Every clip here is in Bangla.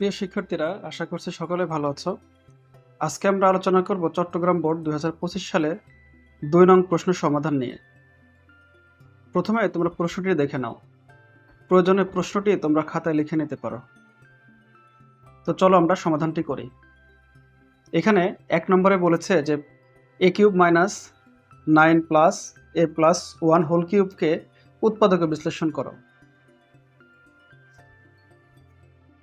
প্রিয় শিক্ষার্থীরা, আশা করছি সকলে ভালো আছো। আজকে আমরা আলোচনা করব চট্টগ্রাম বোর্ড দু হাজার পঁচিশ সালে দুই নং প্রশ্ন সমাধান নিয়ে। প্রথমে তোমরা প্রশ্নটি দেখে নাও। প্রয়োজনে প্রশ্নটি তোমরা খাতায় লিখে নিতে পারো। তো চলো আমরা সমাধানটি করি। এখানে এক নম্বরে বলেছে যে a cube minus nine plus a plus one whole কিউবকে উৎপাদকে বিশ্লেষণ করো।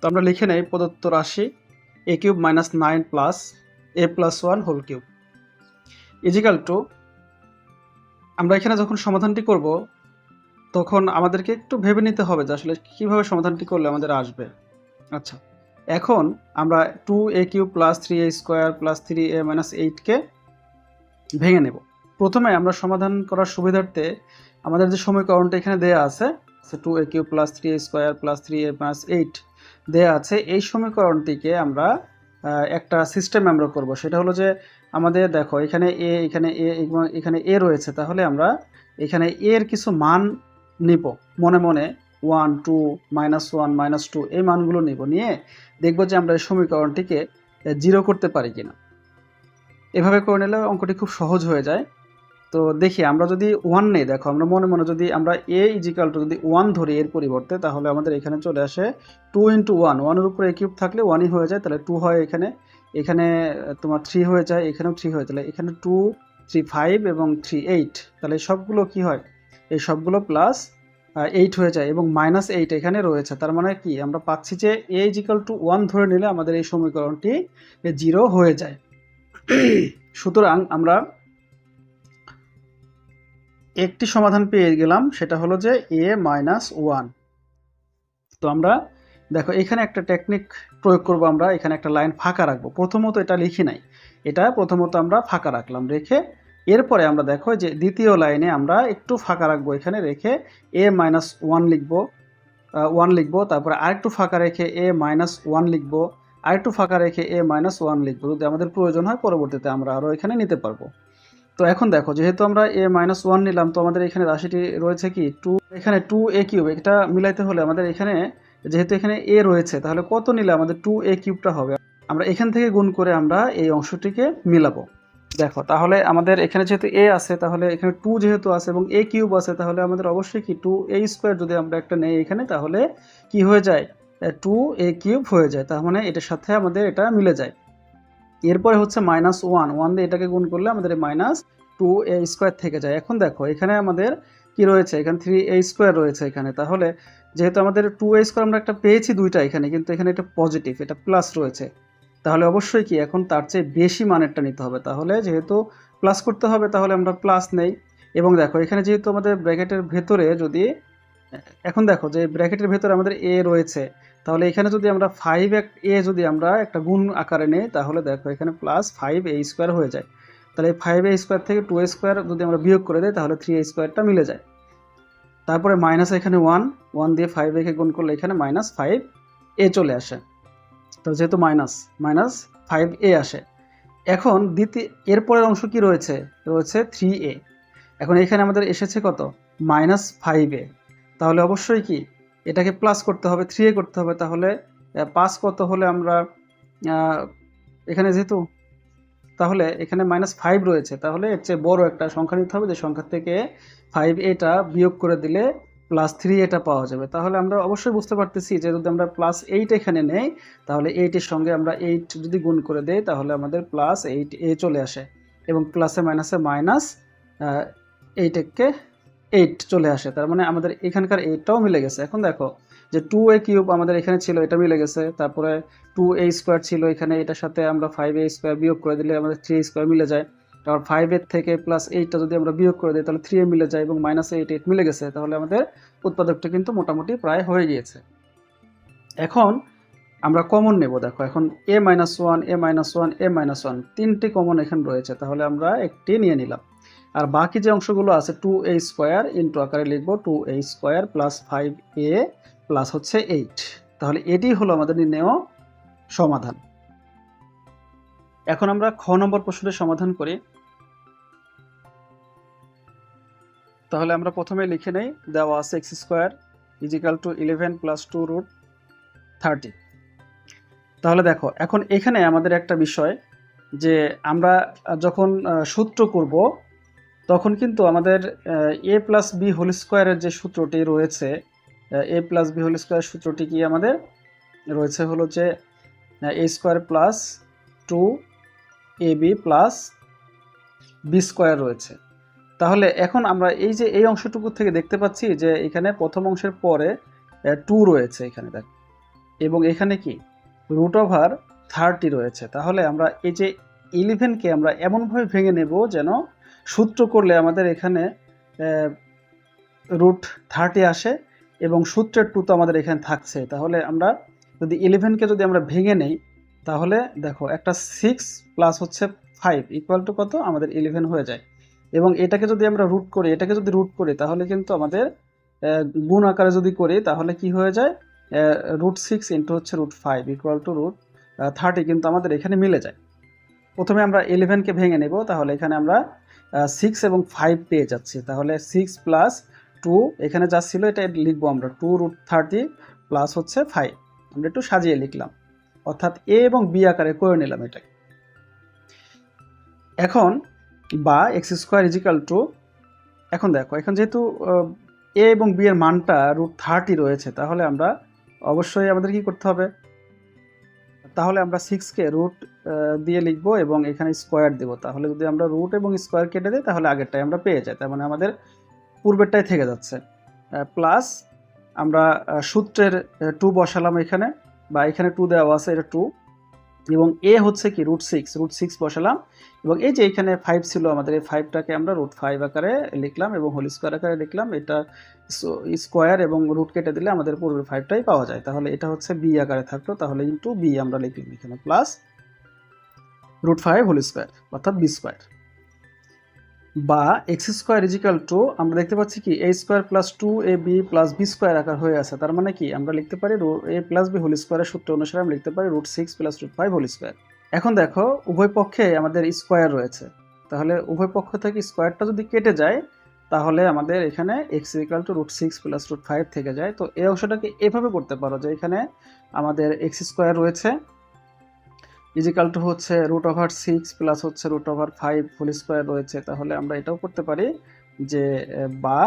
তো আমরা লিখে নেই প্রদত্ত রাশি a cube minus nine plus a plus one whole cube. Equal to আমরা এখানে যখন সমাধানটি করব, তখন আমাদেরকে একটু ভেবে নিতে হবে যে আসলে কীভাবে সমাধানটি করলে আমাদের আসবে। আচ্ছা এখন আমরা two a cube plus three a square plus three a minus এইটকে ভেঙে নেব। প্রথমে আমরা সমাধান করার সুবিধার্থে আমাদের যে সমীকরণটা এখানে দেয়া আছে two a cube plus three a square plus three a minus eight দেয়া আছে, এই সমীকরণটিকে আমরা একটা সিস্টেম আমরা করব। সেটা হলো যে, আমাদের দেখো, এখানে এ এখানে এ এখানে এ রয়েছে, তাহলে আমরা এখানে এর কিছু মান নিব। মনে মনে one two minus one minus two এই মানগুলো নিব। নিয়ে দেখব যে আমরা এই সমীকরণটিকে জিরো করতে পারি কিনা। এভাবে করে নিলে অঙ্কটি খুব সহজ হয়ে যায়। তো দেখি, আমরা যদি ওয়ান নেই, দেখো, আমরা মনে মনে যদি আমরা এ ইজিক্যাল টু যদি ওয়ান ধরি, এর পরিবর্তে, তাহলে আমাদের এখানে চলে আসে টু ইন্টু ওয়ান ওয়ানের উপরে কিউব থাকলে ওয়ানই হয়ে যায়, তাহলে টু হয় এখানে। এখানে তোমার থ্রি হয়ে যায়, এখানেও থ্রি হয় তাহলে এখানে টু থ্রি ফাইভ এবং থ্রি এইট তাহলে সবগুলো কি হয়? এই সবগুলো প্লাস এইট হয়ে যায় এবং মাইনাস এইট এখানে রয়েছে। তার মানে কি? আমরা পাচ্ছি যে এ ইজিক্যাল টু ওয়ান ধরে নিলে আমাদের এই সমীকরণটি জিরো হয়ে যায়। সুতরাং আমরা একটি সমাধান পেয়ে গেলাম, সেটা হলো যে এ মাইনাস ওয়ান তো আমরা, দেখো, এখানে একটা টেকনিক প্রয়োগ করব আমরা, এখানে একটা লাইন ফাঁকা রাখব। প্রথমত এটা লিখি নাই। এটা প্রথমত আমরা ফাঁকা রাখলাম, রেখে এরপরে আমরা দেখো যে দ্বিতীয় লাইনে আমরা একটু ফাঁকা রাখব এখানে, রেখে এ মাইনাস ওয়ান লিখব ওয়ান লিখব, তারপরে আরেকটু ফাঁকা রেখে এ মাইনাস ওয়ান লিখব, আরেকটু ফাঁকা রেখে এ মাইনাস ওয়ান লিখব। যদি আমাদের প্রয়োজন হয়, পরবর্তীতে আমরা আরও এখানে নিতে পারব। তো এখন দেখো, যেহেতু আমরা এ মাইনাস ওয়ান নিলাম, তো আমাদের এখানে রাশিটি রয়েছে কি? টু এখানে টু এ কিউব এটা মিলাইতে হলে আমাদের এখানে, যেহেতু এখানে এ রয়েছে, তাহলে কত নিলে আমাদের টু এ কিউবটা হবে? আমরা এখান থেকে গুণ করে আমরা এই অংশটিকে মিলাবো। দেখো, তাহলে আমাদের এখানে যেহেতু এ আছে, তাহলে এখানে টু যেহেতু আছে এবং এ কিউব আছে, তাহলে আমাদের অবশ্যই কি? টু এ স্কোয়ার যদি আমরা একটা নেই এখানে, তাহলে কি হয়ে যায়? টু এ কিউব হয়ে যায়, তার মানে এটার সাথে আমাদের এটা মিলে যায়। এরপরে হচ্ছে মাইনাস ওয়ান ওয়ান দিয়ে এটাকে গুণ করলে আমাদের মাইনাস টু এ স্কোয়ার থেকে যায়। এখন দেখো, এখানে আমাদের কি রয়েছে? এখানে থ্রি এ স্কোয়ার রয়েছে এখানে। তাহলে যেহেতু আমাদের টু এ স্কোয়ার আমরা একটা পেয়েছি দুইটা এখানে, কিন্তু এখানে এটা পজিটিভ এটা প্লাস রয়েছে। তাহলে অবশ্যই কি এখন তার চেয়ে বেশি মানেরটা নিতে হবে। তাহলে যেহেতু প্লাস করতে হবে, তাহলে আমরা প্লাস নেই। এবং দেখো, এখানে যেহেতু আমাদের ব্র্যাকেটের ভেতরে যদি, এখন দেখো যে ব্র্যাকেটের ভেতরে আমাদের এ রয়েছে তাহলে এখানে যদি আমরা ফাইভ এক, এ যদি আমরা একটা গুণ আকারে নেই, তাহলে দেখো এখানে প্লাস ফাইভ এ স্কোয়ার হয়ে যায়। তাহলে ফাইভ এ স্কোয়ার থেকে টু স্কোয়ার যদি আমরা বিয়োগ করে দিই, তাহলে থ্রি এ স্কোয়ারটা মিলে যায়। তারপরে মাইনাস এখানে ওয়ান ওয়ান দিয়ে ফাইভ একে গুণ করলে এখানে মাইনাস ফাইভ এ চলে আসে। তো যেহেতু মাইনাস মাইনাস ফাইভ এ আসে। এখন দ্বিতীয়, এরপরের অংশ কি রয়েছে? রয়েছে থ্রি এ এখন এখানে আমাদের এসেছে কত? মাইনাস ফাইভ এ তাহলে অবশ্যই কি? এটাকে প্লাস করতে হবে থ্রি এ করতে হবে তাহলে পাস কত হলে আমরা এখানে যেহেতু, তাহলে এখানে মাইনাস ফাইভ রয়েছে, তাহলে এর চেয়ে বড় একটা সংখ্যা নিতে হবে যে সংখ্যা থেকে ফাইভ এটা বিয়োগ করে দিলে প্লাস থ্রি এটা পাওয়া যাবে। তাহলে আমরা অবশ্যই বুঝতে পারতেছি যে যদি আমরা প্লাস এইট এখানে নেই, তাহলে এইটের সঙ্গে আমরা এইট যদি গুণ করে দেই, তাহলে আমাদের প্লাস এইট এ চলে আসে এবং প্লাসে মাইনাসে মাইনাস এইটকে এইট চলে আসে। তার মানে আমাদের এখানকার এইটটাও মিলে গেছে। এখন দেখো যে টু এ কিউব আমাদের এখানে ছিল, এটা মিলে গেছে। তারপরে টু এ স্কোয়ার ছিল, এখানে এটার সাথে আমরা ফাইভ এ স্কোয়ার বিয়োগ করে দিলে আমাদের থ্রি স্কোয়ার মিলে যায়। তারপর ফাইভ এর থেকে প্লাস এইটটা যদি আমরা বিয়োগ করে দিই, তাহলে থ্রি এ মিলে যায় এবং মাইনাস এইট এইট মিলে গেছে। তাহলে আমাদের উৎপাদকটা কিন্তু মোটামুটি প্রায় হয়ে গিয়েছে। এখন আমরা কমন নেব। দেখো এখন a minus one a minus one a minus one তিনটি কমন এখানে রয়েছে। তাহলে আমরা একটি নিয়ে নিলাম। আর বাকি যে অংশগুলো আছে টু এ স্কোয়ার ইন্টু আকারে লিখব two a square plus five a plus হচ্ছে এইট তাহলে এটি হলো আমাদের নির্ণেয় সমাধান। এখন আমরা খ নম্বর প্রশ্নের সমাধান করি। তাহলে আমরা প্রথমে লিখে নেই, দেওয়া আছে x square equal to eleven plus two root thirty তাহলে দেখো, এখন এখানে আমাদের একটা বিষয় যে আমরা যখন সূত্র করব তখন কিন্তু আমাদের এ প্লাস বি হোল স্কোয়ারের যে সূত্রটি রয়েছে a plus b whole square সূত্রটি কি আমাদের? রয়েছে হলো যে a square plus two a b plus b square রয়েছে। তাহলে এখন আমরা এই যে, এই অংশটুকু থেকে দেখতে পাচ্ছি যে, এখানে প্রথম অংশের পরে টু রয়েছে এখানে দেখ। এবং এখানে কি? রুট ওভার থার্টি রয়েছে। তাহলে আমরা এই যে ইলেভেনকে আমরা এমনভাবে ভেঙে নেব যেন সূত্র করলে আমাদের এখানে রুট থার্টি আসে এবং সূত্রের টু তো আমাদের এখানে থাকছে। তাহলে আমরা যদি ইলেভেনকে যদি আমরা ভেঙে নেই, তাহলে দেখো একটা সিক্স প্লাস হচ্ছে ফাইভ ইকুয়াল টু কত? আমাদের ইলেভেন হয়ে যায়। এবং এটাকে যদি আমরা রুট করি, এটাকে যদি রুট করি, তাহলে কিন্তু আমাদের গুণ আকারে যদি করি, তাহলে কি হয়ে যায়? রুট সিক্স ইন্টু হচ্ছে root five equal to root thirty কিন্তু আমাদের এখানে মিলে যায়। প্রথমে আমরা ইলেভেনকে ভেঙে নেব, তাহলে এখানে আমরা সিক্স এবং ফাইভ পেয়ে যাচ্ছি। তাহলে সিক্স প্লাস টু এখানে যা ছিল এটা লিখব আমরা। টু রুট থার্টি প্লাস হচ্ছে ফাইভ আমরা একটু সাজিয়ে লিখলাম। অর্থাৎ এ এবং বি আকারে করে নিলাম এটাকে। এখন বা এক্স স্কোয়ার ইজিক্যাল টু এখন দেখো, এখন যেহেতু এ এবং বি এর মানটা রুট থার্টি রয়েছে, তাহলে আমরা অবশ্যই আমাদের কি করতে হবে? তাহলে আমরা সিক্সকে রুট দিয়ে লিখব এবং এখানে স্কোয়ার দেবো। তাহলে যদি আমরা রুট এবং স্কোয়ার কেটে দিই, তাহলে আগেরটাই আমরা পেয়ে যাই। তার মানে আমাদের পূর্বেরটাই থেকে যাচ্ছে। প্লাস আমরা সূত্রের টু বসালাম এখানে, বা এখানে টু দেওয়া আছে, এটা টু এবং এ হচ্ছে কি রুট সিক্স রুট সিক্স বসালাম। এবং এই যে এখানে ফাইভ ছিল আমাদের, এই ফাইভটাকে আমরা রুট ফাইভ আকারে লিখলাম এবং হোল স্কোয়ার আকারে লিখলাম। এটা স্কোয়ার এবং রুট কেটে দিলে আমাদের পূর্বের ফাইভটাই পাওয়া যায়। তাহলে এটা হচ্ছে বি আকারে থাকল, তাহলে ইন্টু বি আমরা লিখলাম এখানে plus root five whole square অর্থাৎ বি স্কোয়ার বা এক্স স্কোয়ার ইজিক্যাল টু আমরা দেখতে পাচ্ছি কি a square plus two a b plus b square আকার হয়ে আছে। তার মানে কি, আমরা লিখতে পারি এ প্লাস বি হোল স্কোয়ারের সূত্র অনুসারে আমরা লিখতে পারি root six plus root five whole square এখন দেখো, উভয় পক্ষে আমাদের স্কোয়ার রয়েছে। তাহলে উভয় পক্ষ থেকে স্কোয়ারটা যদি কেটে যায়, তাহলে আমাদের এখানে x equal to root six plus root five থেকে যায়। তো এই অংশটাকে এভাবে করতে পারো যে এখানে আমাদের এক্স স্কোয়ার রয়েছে। ইজিক্যাল টু হচ্ছে রুট ওভার সিক্স প্লাস হচ্ছে root over five whole square রয়েছে। তাহলে আমরা এটাও করতে পারি যে বা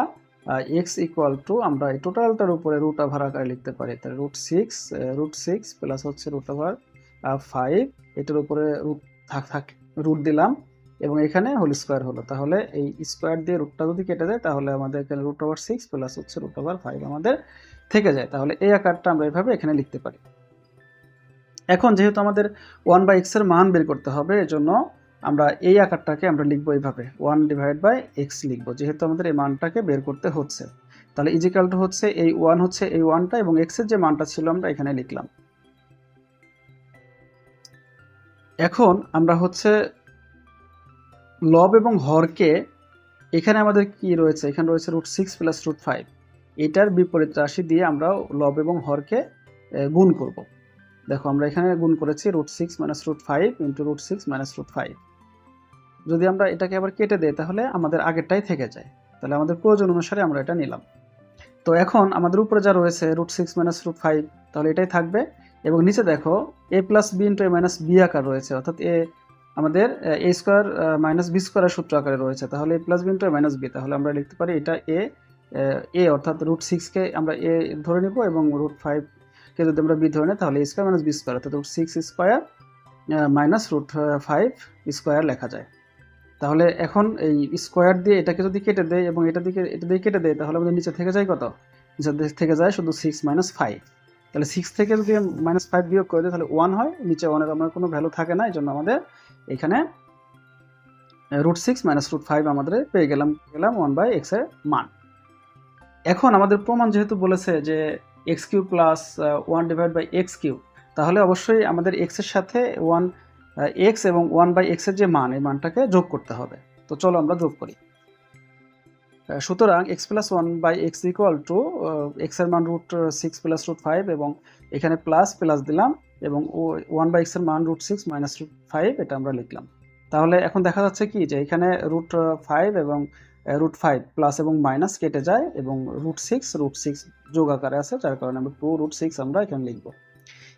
এক্স ইকুয়াল টু আমরা এই টোটালটার উপরে রুট ওভার আকারে লিখতে পারি। তাহলে root six root six plus হচ্ছে রুট ওভার ফাইভ এটার উপরে রুট থাক থাক রুট দিলাম এবং এখানে হোল স্কোয়ার হলো। তাহলে এই স্কোয়ার দিয়ে রুটটা যদি কেটে যায়, তাহলে আমাদের এখানে রুট ওভার সিক্স প্লাস হচ্ছে রুট ওভার ফাইভ আমাদের থেকে যায়। তাহলে এই আকারটা আমরা এভাবে এখানে লিখতে পারি। এখন যেহেতু আমাদের ওয়ান বাই এক্সের মান বের করতে হবে, এজন্য আমরা এই আকারটাকে আমরা লিখব এইভাবে ওয়ান ডিভাইড বাই এক্স লিখব, যেহেতু আমাদের এই মানটাকে বের করতে হচ্ছে। তাহলে ইজিক্যাল টু হচ্ছে এই ওয়ান হচ্ছে এই ওয়ানটা এবং এক্সের যে মানটা ছিল আমরা এখানে লিখলাম। এখন আমরা হচ্ছে লব এবং হরকে এখানে আমাদের কি রয়েছে? এখানে রয়েছে root six plus root five এটার বিপরীত রাশি দিয়ে আমরা লব এবং হরকে গুণ করব। দেখো, আমরা এখানে গুণ করেছি root six minus root five into root six minus root five যদি আমরা এটাকে আবার কেটে দেই, তাহলে আমাদের আগেরটাই থেকে যায়। তাহলে আমাদের প্রয়োজন অনুসারে আমরা এটা নিলাম। তো এখন আমাদের উপরে যা রয়েছে root six minus root five তাহলে এটাই থাকবে। এবং নিচে দেখো a plus b into a minus b আকার রয়েছে, অর্থাৎ এ আমাদের এ স্কোয়ার মাইনাস বি স্কোয়ারের সূত্র আকারে রয়েছে। তাহলে a plus b into a minus b তাহলে আমরা লিখতে পারি এটা এ এ অর্থাৎ রুট সিক্সকে আমরা এ ধরে নেব এবং রুট ফাইভকে যদি আমরা বি ধরে নিই, তাহলে স্কোয়ার মাইনাস বি স্কোয়ার অর্থাৎ six square minus root five square লেখা যায়। তাহলে এখন এই স্কোয়ার দিয়ে এটাকে যদি কেটে দেয় এবং এটা দিকে, এটা দিয়ে কেটে দেয় তাহলে আমাদের নিচে থেকে যায় কত? নিচে থেকে যায় শুধু সিক্স মাইনাস ফাইভ তাহলে সিক্স থেকে যদি মাইনাস ফাইভ বিয়োগ করে দেয় তাহলে ওয়ান হয়। নিচে ওয়ানের আমার কোনো ভ্যালু থাকে না এই জন্য আমাদের এখানে root six minus root five আমাদের পেয়ে গেলাম গেলাম ওয়ান বাই এক্সের মান। এখন আমাদের প্রমাণ যেহেতু বলেছে যে x cube plus one divide by x cube তাহলে অবশ্যই আমাদের এক্সের সাথে ওয়ান এক্স এবং ওয়ান বাই এক্সের যে মান, এই মানটাকে যোগ করতে হবে। তো চলো আমরা যোগ করি। সুতরাং x plus one by x equal to এক্সের মান root six plus root five এবং এখানে প্লাস প্লাস দিলাম এবং ওয়ান বাই এক্সের মান root six minus root five এটা আমরা লিখলাম। তাহলে এখন দেখা যাচ্ছে কি যে এখানে রুট ফাইভ এবং রুট ফাইভ প্লাস এবং মাইনাস কেটে যায় এবং রুট সিক্স রুট সিক্স যোগ আকারে আছে যার কারণে আমরা টু রুট সিক্স আমরা এখানে লিখব।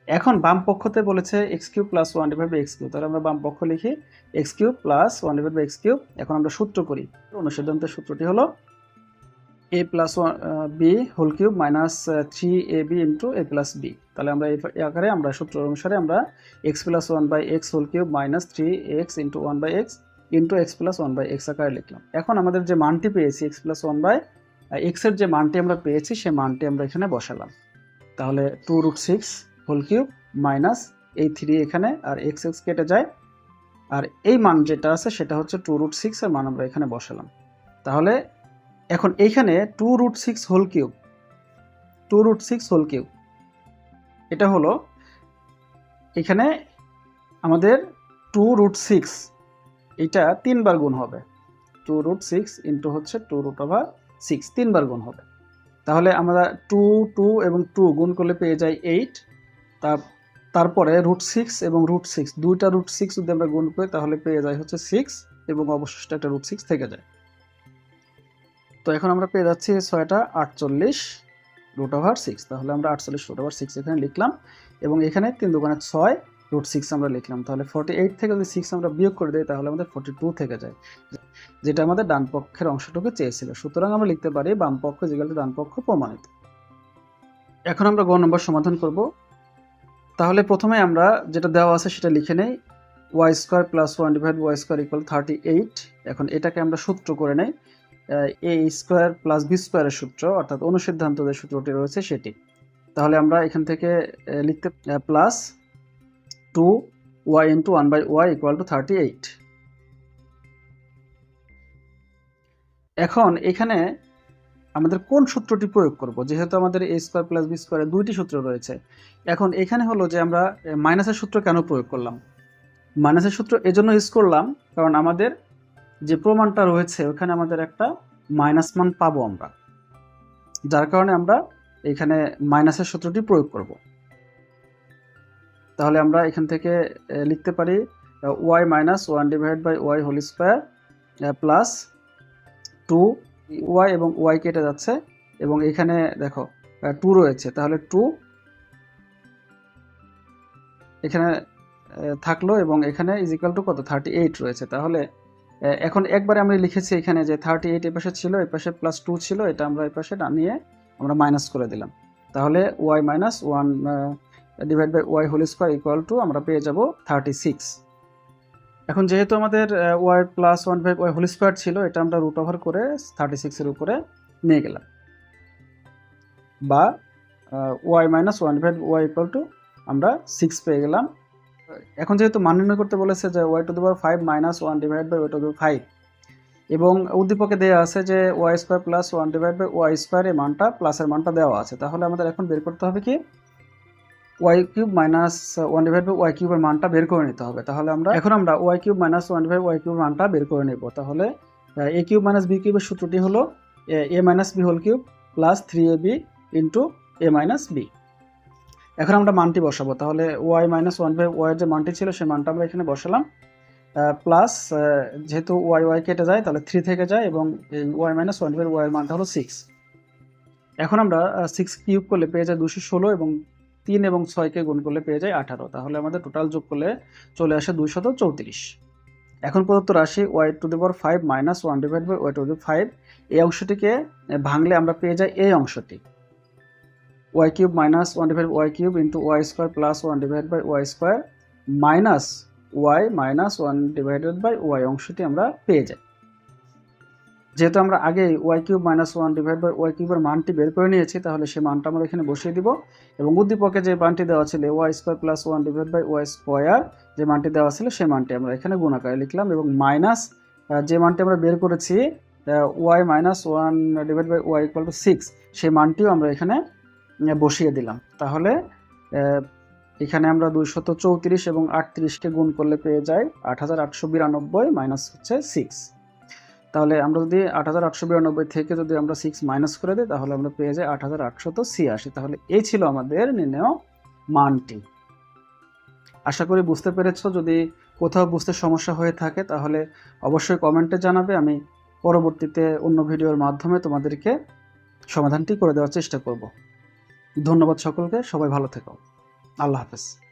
এখন বাম পক্ষতে বলেছে x cube plus one divide by x cube তাহলে আমরা বাম পক্ষ লিখি x cube plus one divide by x cube এখন আমরা সূত্র করি। অনুসিদ্ধান্তের সূত্রটি হলো a plus one b whole cube minus three a b into a plus b তাহলে আমরা এই আকারে আমরা সূত্র অনুসারে আমরা x plus one by x whole cube minus three x into one by x into x plus one by x আকারে লিখলাম। এখন আমাদের যে মানটি পেয়েছি এক্স প্লাস ওয়ান বাই এক্সের যে মানটি আমরা পেয়েছি সেই মানটি আমরা এখানে বসালাম। তাহলে two root six whole cube minus এই থ্রি এখানে, আর এক্স এক্স কেটে যায়। আর এই মান যেটা আছে, সেটা হচ্ছে টু রুট সিক্স এর মান আমরা এখানে বসালাম। তাহলে এখন এইখানে two root six whole cube two root six whole cube এটা হলো এখানে আমাদের টু রুট সিক্স এটা তিনবার গুণ হবে। টু রুট সিক্স ইন্টু হচ্ছে টু রুট ওভার সিক্স তিনবার গুণ হবে। তাহলে আমরা টু টু এবং টু গুণ করলে পেয়ে যাই এইট তার, তারপরে রুট সিক্স এবং রুট সিক্স দুইটা রুট সিক্স যদি আমরা গুণ করি তাহলে পেয়ে যাই হচ্ছে সিক্স এবং অবশিষ্ট একটা রুট সিক্স থেকে যায়। তো এখন আমরা পেয়ে যাচ্ছি ছয়টা আটচল্লিশ রুট ওভার সিক্স তাহলে আমরা আটচল্লিশ রুট ওভার সিক্স এখানে লিখলাম এবং এখানে তিন দোকানে ছয় রুট সিক্স আমরা লিখলাম। তাহলে ফর্টি এইট থেকে যদি সিক্স আমরা বিয়োগ করে দিই, তাহলে আমাদের ফর্টি টু থেকে যায়। যেটা আমাদের ডান পক্ষের অংশটুকু চেয়েছিল। সুতরাং আমরা লিখতে পারি বাম পক্ষ যেগুলো ডান পক্ষ প্রমাণিত। এখন আমরা গ নম্বর সমাধান করব। তাহলে প্রথমে আমরা যেটা দেওয়া আছে সেটা লিখে নেই। Y square plus one divide y square equal thirty eight এখন এটাকে আমরা সূত্র করে নেই। এ স্কোয়ার প্লাস বি স্কোয়ারের সূত্র, অর্থাৎ অনুসিদ্ধান্ত যে সূত্রটি রয়েছে সেটি। তাহলে আমরা এখান থেকে লিখতে plus two y into one by y equal to thirty eight এখন এখানে আমাদের কোন সূত্রটি প্রয়োগ করব? যেহেতু আমাদের এ স্কোয়ার প্লাস বি স্কোয়ারের দুইটি সূত্র রয়েছে। এখন এখানে হলো যে আমরা মাইনাসের সূত্র কেন প্রয়োগ করলাম? মাইনাসের সূত্র এজন্য ইউজ করলাম, কারণ আমাদের যে প্রমাণটা রয়েছে, ওখানে আমাদের একটা মাইনাস মান পাবো আমরা। যার কারণে আমরা এখানে মাইনাসের সূত্রটি প্রয়োগ করব। তাহলে আমরা এখান থেকে লিখতে পারি y minus one divide by y whole square plus two y এবং ওয়াই কেটে যাচ্ছে, এবং এখানে দেখো টু রয়েছে। তাহলে টু এখানে থাকল এবং এখানে ইজিক্যাল টু কত? থার্টি এইট রয়েছে। তাহলে এখন একবারে আমি লিখেছি এখানে যে থার্টি এইট এপাশে ছিল, এপাশে প্লাস টু ছিল, এটা আমরা এপাশে নিয়ে আমরা মাইনাস করে দিলাম। তাহলে y minus one divide by y whole square equal to আমরা পেয়ে যাব থার্টি সিক্স এখন যেহেতু আমাদের y plus one by y whole square ছিল, এটা আমরা রুট ওভার করে থার্টি সিক্সের উপরে নিয়ে গেলাম। বা y minus one divide y equal to আমরা সিক্স পেয়ে গেলাম। এখন যেহেতু মান নির্ণয় করতে বলেছে যে y to the power five minus one divide by y to the five এবং উদ্দীপকে দেওয়া আছে যে y square plus one divide by y square এই মানটা প্লাসের মানটা দেওয়া আছে, তাহলে আমাদের এখন বের করতে হবে কি? Y cube minus one divide by y কিউবের মানটা বের করে নিতে হবে। তাহলে আমরা এখন আমরা y cube minus one divide y cube মানটা বের করে নেব। তাহলে এ কিউব মাইনাস বি কিউবের সূত্রটি হলো a minus b whole cube plus three a b into a minus b এখন আমরা মানটি বসাবো। তাহলে y minus one by y যে মানটি ছিল, সেই মানটা আমরা এখানে বসালাম। প্লাস যেহেতু ওয়াই ওয়াই কেটে যায়, তাহলে থ্রি থেকে যায় এবং y minus one by y মানটা হলো সিক্স এখন আমরা সিক্স কিউব করলে পেয়ে যায় দুশো ষোলো এবং তিন এবং ছয়কে গুণ করলে পেয়ে যায় আঠারো। তাহলে আমাদের টোটাল যোগ করলে চলে আসে দুইশত চৌত্রিশ। এখন প্রদত্ত রাশি y to the power five minus one divide by y to the five এই অংশটিকে ভাঙলে আমরা পেয়ে যাই এই অংশটি। Y cube minus one divide y cube into y square plus one divide by y square minus y minus one divided by y অংশটি আমরা পেয়ে যাই। যেহেতু আমরা আগে y cube minus one divide by y কিউবের মানটি বের করে নিয়েছি, তাহলে সেই মানটা আমরা এখানে বসিয়ে দিব। এবং উদ্দীপকে যে মানটি দেওয়া ছিল y square plus one divide by y square যে মানটি দেওয়া ছিল সেই মানটি আমরা এখানে গুণাকারে লিখলাম এবং মাইনাস যে মানটি আমরা বের করেছি y minus one divide by y equal to six সেই মানটিও আমরা এখানে বসিয়ে দিলাম। তাহলে এখানে আমরা দুইশত চৌত্রিশ এবং আটত্রিশকে গুণ করলে পেয়ে যাই আট হাজার আটশো বিরানব্বই মাইনাস হচ্ছে সিক্স তাহলে আমরা যদি আট হাজার আটশো বিরানব্বই থেকে যদি আমরা সিক্স মাইনাস করে দিই, তাহলে আমরা পেয়ে যাই আট হাজার আটশত ছিয়াশি। তাহলে এই ছিল আমাদের নির্ণয় মানটি। আশা করি বুঝতে পেরেছ। যদি কোথাও বুঝতে সমস্যা হয়ে থাকে, তাহলে অবশ্যই কমেন্টে জানাবে। আমি পরবর্তীতে অন্য ভিডিওর মাধ্যমে তোমাদেরকে সমাধানটি করে দেওয়ার চেষ্টা করব। ধন্যবাদ সকলকে। সবাই ভালো থেকো। আল্লাহ হাফেজ।